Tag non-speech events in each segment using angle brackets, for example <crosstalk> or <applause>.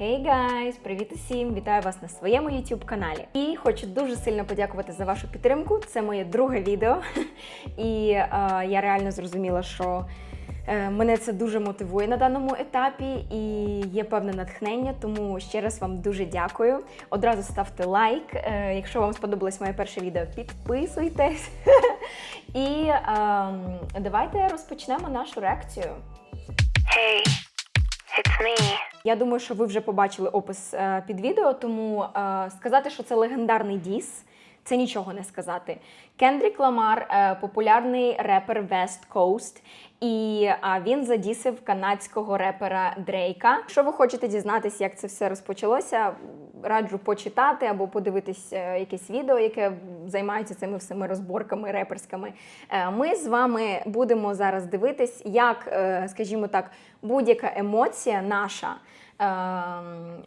Hey guys! Привіт усім! Вітаю вас на своєму YouTube каналі. І хочу дуже сильно подякувати за вашу підтримку. Це моє друге відео. <laughs> І е, я реально зрозуміла, що е, мене це дуже мотивує на даному етапі і є певне натхнення. Тому ще раз вам дуже дякую. Одразу ставте лайк. Е, якщо вам сподобалось моє перше відео, підписуйтесь. <laughs> І е, давайте розпочнемо нашу реакцію. Hey, it's me. Я думаю, що ви вже побачили опис е, під відео, тому е, сказати, що це легендарний діс, це нічого не сказати. Кендрік Ламар е, популярний репер West Coast, і він задісив канадського репера Дрейка. Якщо ви хочете дізнатися, як це все розпочалося, раджу почитати або подивитись е, якесь відео, яке займається цими всіми розборками реперськими. Е, Ми з вами будемо зараз дивитись, як, скажімо так, будь-яка емоція наша. е,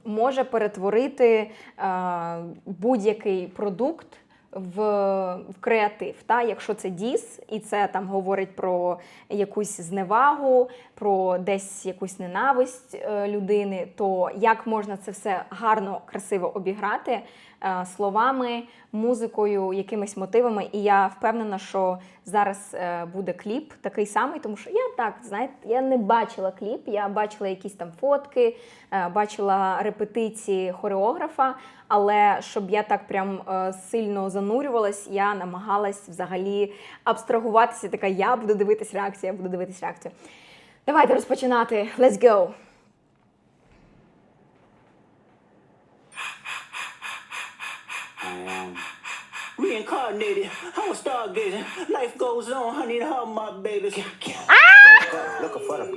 Може перетворити будь-який продукт в, в креатив. Та? Якщо це діс, і це там говорить про якусь зневагу, про десь якусь ненависть е, людини, то як можна це все гарно, красиво обіграти словами, музикою, якимись мотивами. І я впевнена, що зараз е, буде кліп такий самий, тому що я так, знаєте, я не бачила кліп, я бачила якісь там фотки, е, бачила репетиції хореографа. Але щоб я так прям е, сильно занурювалась, я намагалась взагалі абстрагуватися. Така, я буду дивитись реакцію, я буду дивитись реакцію. Давайте розпочинати. Let's go! I am reincarnated. I'm a stargazing. Life goes on. I need all my babies. Looking for the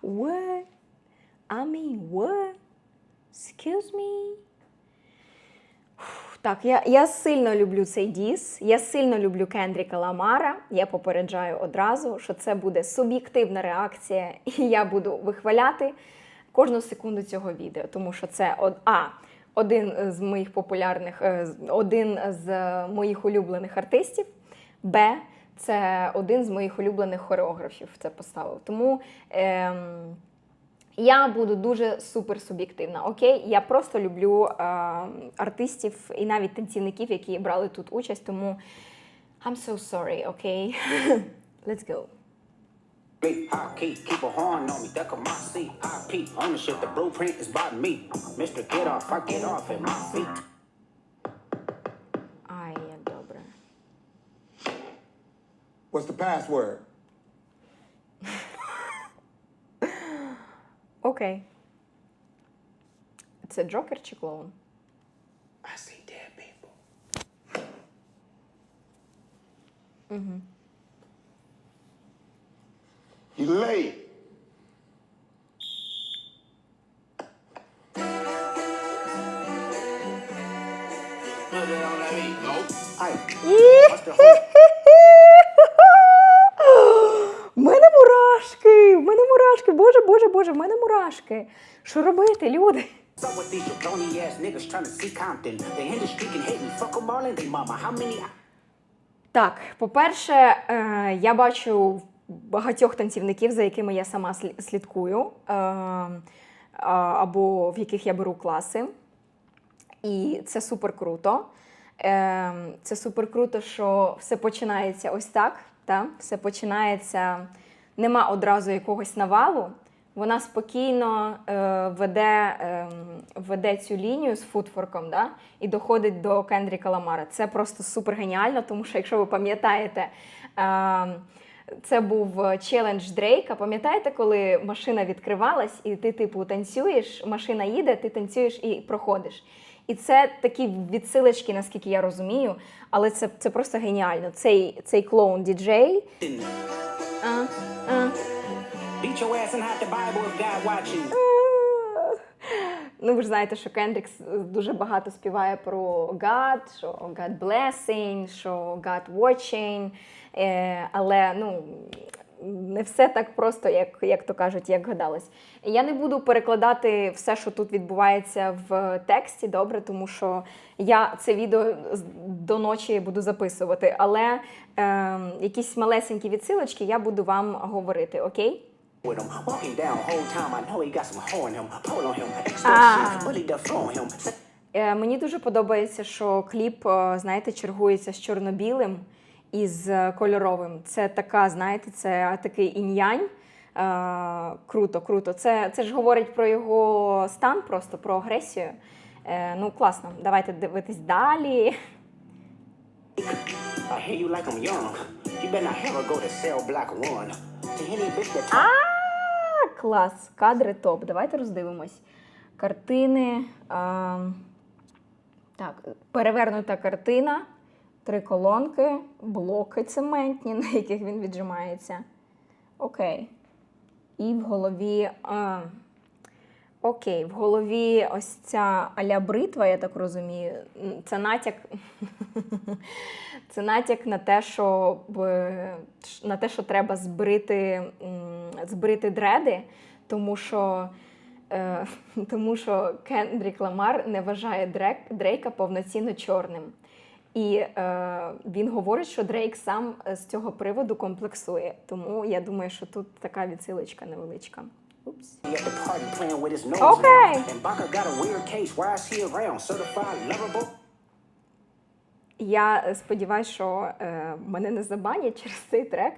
What? I mean, what? Excuse me? Так, я, я сильно люблю цей діс. Я сильно люблю Кендріка Ламара. Я попереджаю одразу, що це буде суб'єктивна реакція, і я буду вихваляти кожну секунду цього відео, тому що це од- а. Один з моїх популярних, е, один з е, моїх улюблених артистів. Б. Це один з моїх улюблених хореографів. Це поставив. Тому ем, я буду дуже супер суб'єктивна. Окей, я просто люблю е, артистів і навіть танцівників, які брали тут участь. Тому I'm so sorry, окей? <laughs> Let's go. Big high key, keep a horn on me, duck on my seat. IP ownership, the blueprint is by me. Mr. Get off, I get off at my feet. Ай, як добре. What's the password? Окей. Це Джокер чи клоун? I see dead people. You Whole В мене мурашки! В мене мурашки! Боже, боже, боже, в мене мурашки. Що робити, люди? Так, по-перше, е, я бачу багатьох танцівників, за якими я сама слідкую, е, або в яких я беру класи. І це супер круто. Е, Це супер круто, що все починається ось так. Та? Все починається, нема одразу якогось навалу. Вона спокійно е, веде, е, веде цю лінію з футфорком да? і доходить до Кендріка Ламара. Це просто супер геніально, тому що, якщо ви пам'ятаєте, е, це був челендж Дрейка. Пам'ятаєте, коли машина відкривалась, і ти, типу, танцюєш, машина їде, ти танцюєш і проходиш. І це такі відсилочки, наскільки я розумію, але це, це просто геніально. Цей, цей клоун діджей. А, а, Beat your ass and hide the Bible if God watching. Ну, ви ж знаєте, що Кендрік дуже багато співає про God, що God blessing, що God watching. Е, але ну, не все так просто, як, як то кажуть, як гадалось. Я не буду перекладати все, що тут відбувається в тексті, добре, тому що я це відео до ночі буду записувати. Але е, якісь малесенькі відсилочки я буду вам говорити, окей? With him. Walking down, whole time I know he got some hoe in him. Pull on him, Ah. extortion, bully the floor him. Е, Мені дуже подобається, що кліп, е, знаєте, чергується з чорно-білим і з е, кольоровим. Це така, знаєте, це такий інь-янь. Е, Круто, круто. Це, це ж говорить про його стан, просто про агресію. Е, Ну, класно. Давайте дивитись далі. I hear you like I'm young. You better not ever go to cell block one. To any bitch that talk А, клас, кадри топ. Давайте роздивимось. Картини. А, так, перевернута картина, три колонки, блоки цементні, <laughs> на яких він віджимається. Окей. І в голові. А, окей, в голові ось ця аля бритва, я так розумію. Це натяк. <laughs> Це натяк на те, що на те, що треба збрити, збрити дреди, тому що, е, <laughs> тому що Кендрік Ламар не вважає Дрек, Дрейка повноцінно чорним. І е, він говорить, що Дрейк сам з цього приводу комплексує. Тому я думаю, що тут така відсилочка невеличка. Упс. at the party playing with his nose Okay. now. And Baka got a weird case. Why is he around? Certified lovable? Я сподіваюся, що е, мене не забанять через цей трек.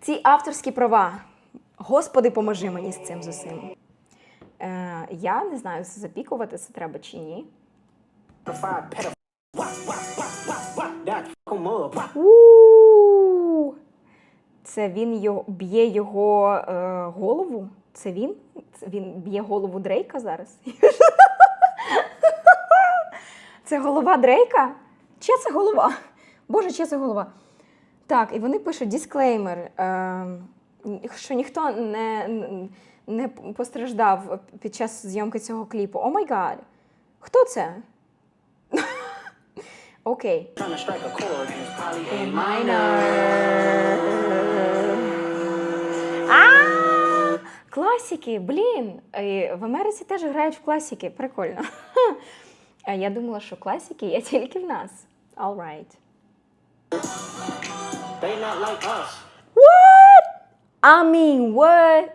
Ці авторські права. Господи, поможи мені з цим з усім. Е, я не знаю, запікувати це треба чи ні. Це він його, б'є його е, голову? Це він? Це він б'є голову Дрейка зараз? Це голова Дрейка? Чия це голова? Боже, чия це голова? Так, і вони пишуть дисклеймер, е, що ніхто не, не постраждав під час зйомки цього кліпу. О май гад! Хто це? <laughs> Окей. А, Класики, блін. Е, В Америці теж грають в класики. Прикольно. А <laughs> Я думала, що класики є тільки в нас. All right. They not like us. What? I mean, what?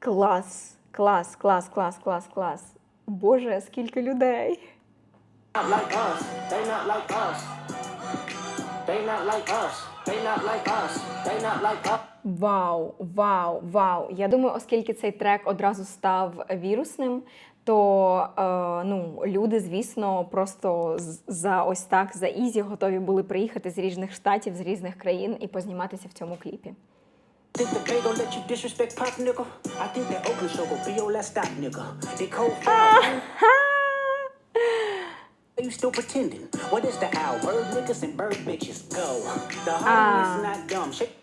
Клас, клас, клас, клас, клас, клас. Боже, скільки людей. Вау, вау, вау. Я думаю, оскільки цей трек одразу став вірусним, то е, ну, люди, звісно, просто за ось так, за ізі готові були приїхати з різних штатів, з різних країн і позніматися в цьому кліпі. Think the Bay gon' let you disrespect Pop, nigga? I think that Oakland show gon' be your last stop, nigga. They cold fire. you still pretending? What is the owl? Bird niggas and bird bitches. Go. The homie is not dumb. Shake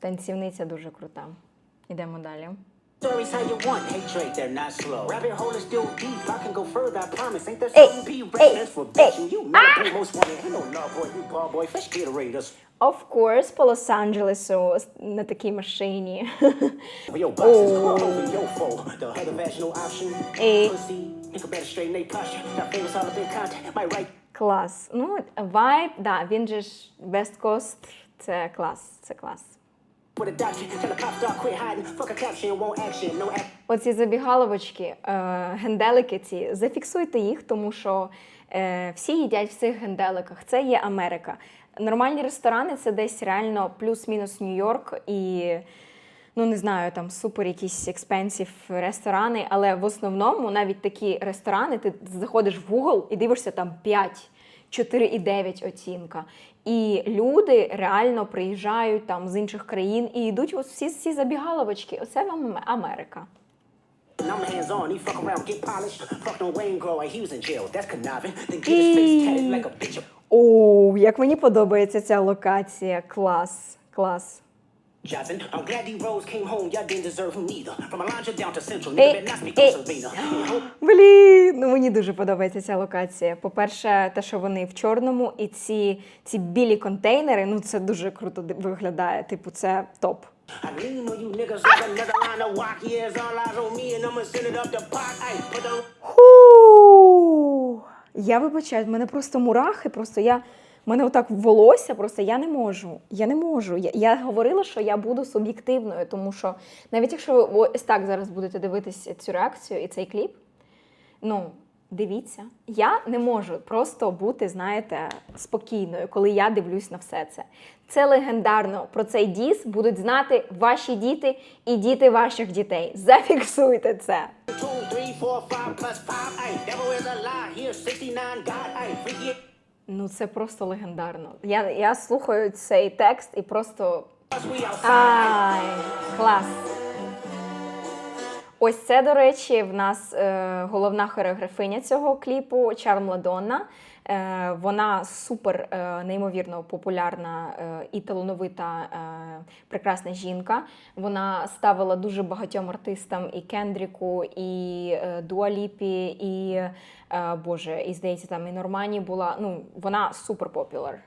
Танцівниця дуже крута. Ідемо далі. Stories how you want. Hey, Drake, they're not slow. Rabbit hole is still deep. I can go further, I promise. Ain't that Hey, something be hey, reference for hey. bitching? You know the most wanted. Ain't no love boy, you ball boy. Fresh Gatorade us. Of course, по Лос-Анджелесу на такій машині. For your boxes, oh. over your foe. The other vaginal option. Hey. Pussy. Nigga better straighten they posture. Got famous all up in content. Might write Клас. Ну, вайб, да, він же ж West Coast. Це клас, це клас. Оці забігаловочки, е, генделики ці, зафіксуйте їх, тому що е, всі їдять в цих генделиках. Це є Америка. Нормальні ресторани це десь реально плюс-мінус Нью-Йорк і. Ну, не знаю, там супер якісь експенсів ресторани, але в основному навіть такі ресторани, ти заходиш в Google і дивишся там 5, 4,9 оцінка. І люди реально приїжджають там з інших країн і йдуть ось всі всі забігаловочки. Оце вам Америка. І... I'm hands on. He fuck around, get polished. Fuck no Wayne Grow. He was in jail. That's conniving. Then get his face tatted like a bitch. О, як мені подобається ця локація. Клас, клас. Johnson. I'm glad D Rose came home. Y'all didn't deserve him neither. From Alondra down to Central. Hey, Nigga better not speak hey. on Savina. And hope Блін, ну мені дуже подобається ця локація. По-перше, те, що вони в чорному, і ці, ці білі контейнери, ну це дуже круто виглядає. Типу, це топ. I lean on you niggas like another line of walk. Yeah, it's all eyes on me, and I'ma send it up the pot. Ay, put on. Ху! Я вибачаю, в мене просто мурахи, просто я мене отак волосся, просто я не можу. Я не можу. Я, я говорила, що я буду суб'єктивною, тому що навіть якщо ви ось так зараз будете дивитися цю реакцію і цей кліп, ну. Дивіться, я не можу просто бути, знаєте, спокійною, коли я дивлюсь на все це. Це легендарно. Про цей діс будуть знати ваші діти і діти ваших дітей. Зафіксуйте це. Ay, devil is a lie. Here's 69 God. Ay, freaky Ну це просто легендарно. Я, я слухаю цей текст і просто ай, клас. Ось це, до речі, в нас е, головна хореографиня цього кліпу Чарм Ладонна. Е, вона супер е, неймовірно популярна і талановита прекрасна жінка. Вона ставила дуже багатьом артистам і Кендріку, і Дуаліпі, і Боже, і здається, там і Нормані була. Ну, вона супер популяр.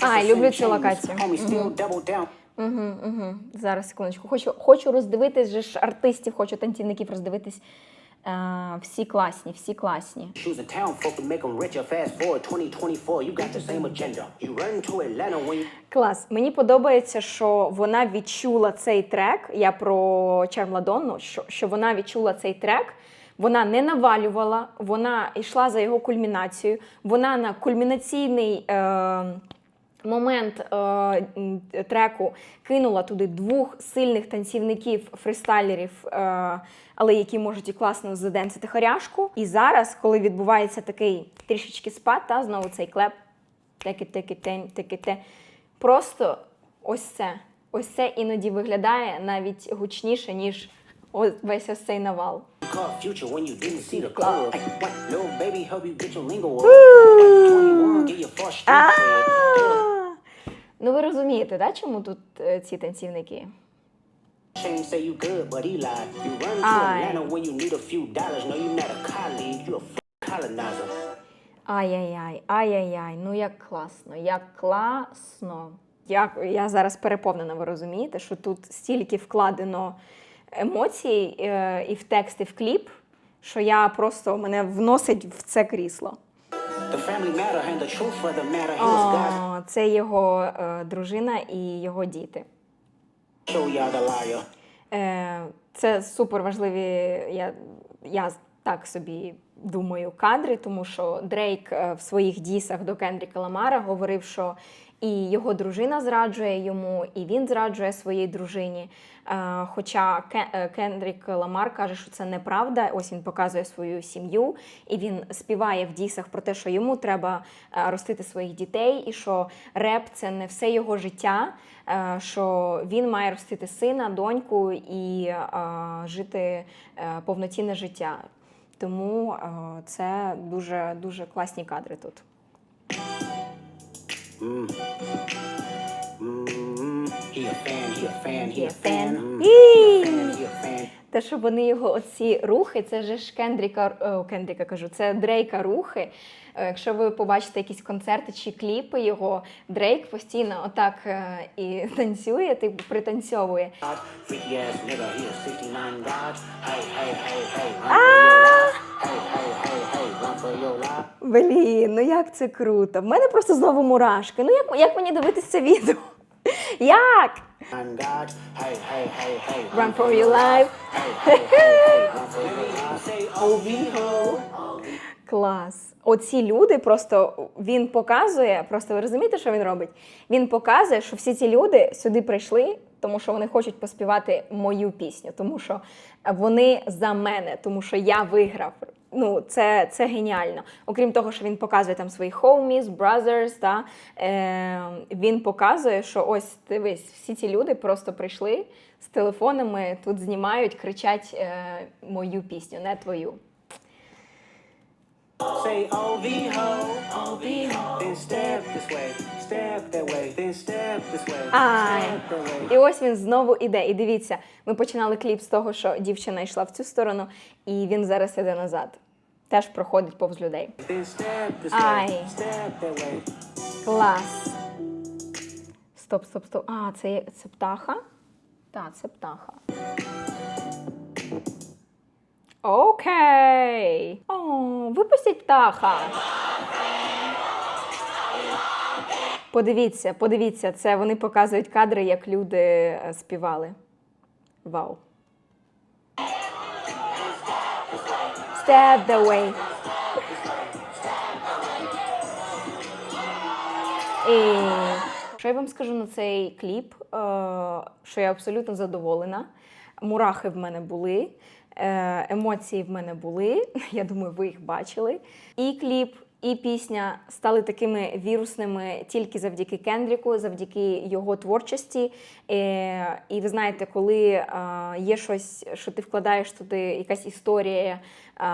А, люблю цю локацію. Double down. Угу, угу. Зараз секундочку. Хочу, хочу роздивитись же ж артистів, хочу танцівників роздивитись. Е, всі класні, всі класні. Shoes in town, folk to make them richer. Fast forward 2024, you got the same agenda. You run to Atlanta when you Клас. Мені подобається, що вона відчула цей трек. Я про Чармладонну, що, що вона відчула цей трек. Вона не навалювала, вона йшла за його кульмінацією. Вона на кульмінаційний е, момент е, треку кинула туди двох сильних танцівників, фристайлерів, е, але які можуть і класно заденсити харяшку. І зараз, коли відбувається такий трішечки спад, та знову цей клеп теки теки тень теки те. Просто ось це. Ось це іноді виглядає навіть гучніше, ніж весь ось цей навал. Ну ви розумієте, да, чому тут е, ці танцівники? Shane say you good, but he lied. You run to Aye. Atlanta when you need a few dollars. No, you're not a colleague, you a f- colonizer. Ай-яй-яй, ай-яй-яй, ну як класно, як класно. Я, я зараз переповнена, ви розумієте, що тут стільки вкладено емоцій е, і в текст, і в кліп, що я просто мене вносить в це крісло. О, це його е, дружина і його діти. Е, Це супер важливі. Я, я так собі думаю, кадри, тому що Дрейк е, в своїх дісах до Кендріка Ламара говорив, що і його дружина зраджує йому, і він зраджує своїй дружині. Е, Хоча е, Кендрік Ламар каже, що це неправда. Ось він показує свою сім'ю, і він співає в дісах про те, що йому треба е, ростити своїх дітей, і що реп це не все його життя, що він має ростити сина, доньку і жити повноцінне життя. Тому це дуже дуже класні кадри тут. Те, що вони його оці рухи, це же ж Кендріка, о, Кендріка кажу, це Дрейка рухи. Е, Якщо ви побачите якісь концерти чи кліпи його, Дрейк постійно отак е, і <laughs> танцює, типу пританцьовує. God, Блін, ну як це круто. В мене просто знову мурашки. Ну як, як мені дивитися це відео? <laughs> Як? Run for your life. Oh, Клас. Оці люди просто він показує, просто ви розумієте, що він робить? Він показує, що всі ці люди сюди прийшли, тому що вони хочуть поспівати мою пісню, тому що вони за мене, тому що я виграв. Ну, це, це геніально. Окрім того, що він показує там своїх homies, brothers, та, е, він показує, що ось дивись, всі ці люди просто прийшли з телефонами, тут знімають, кричать е, мою пісню, не твою. Say, OV ho, OV ho. Then step this way, step that way, then step this way, Ай. І ось він знову іде. І дивіться, ми починали кліп з того, що дівчина йшла в цю сторону, і він зараз іде назад. Теж проходить повз людей. Ай. Клас. Стоп, стоп, стоп. А, це, є- це птаха? Так, це птаха. Окей. О, випустіть птаха. Подивіться, подивіться, це вони показують кадри, як люди е, співали. Вау. Step the. І що я вам скажу на цей кліп, е, що я абсолютно задоволена. Мурахи в мене були, е, емоції в мене були. <laughs> Я думаю, ви їх бачили. І кліп, і пісня стали такими вірусними тільки завдяки Кендріку, завдяки його творчості. Е, І ви знаєте, коли е, є щось, що ти вкладаєш туди, якась історія е,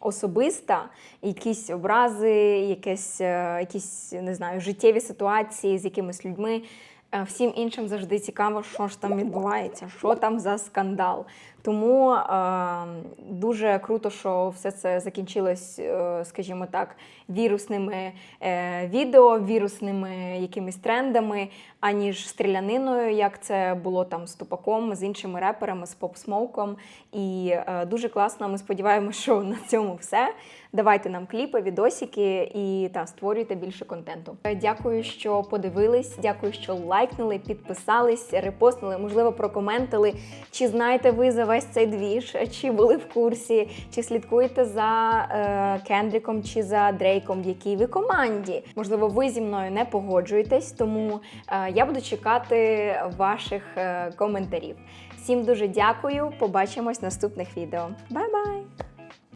особиста, якісь образи, якесь, е, якісь не знаю, життєві ситуації з якимись людьми. Всім іншим завжди цікаво, що ж там відбувається, що там за скандал. Тому дуже круто, що все це закінчилось, е, скажімо так, вірусними е, відео, вірусними якимись трендами, аніж стріляниною, як це було там з тупаком, з іншими реперами, з поп-смоуком. І е, дуже класно. Ми сподіваємося, що на цьому все. Давайте нам кліпи, відосики і та створюйте більше контенту. Дякую, що подивились. Дякую, що лайкнули, підписались, репостнули, можливо, прокоментили. Чи знаєте ви за весь цей двіж, чи були в курсі, чи слідкуєте за е, Кендріком чи за Дрейком, в якій ви команді? Можливо, ви зі мною не погоджуєтесь, тому е, я буду чекати ваших е, коментарів. Всім дуже дякую. Побачимось в наступних відео. Бай-бай!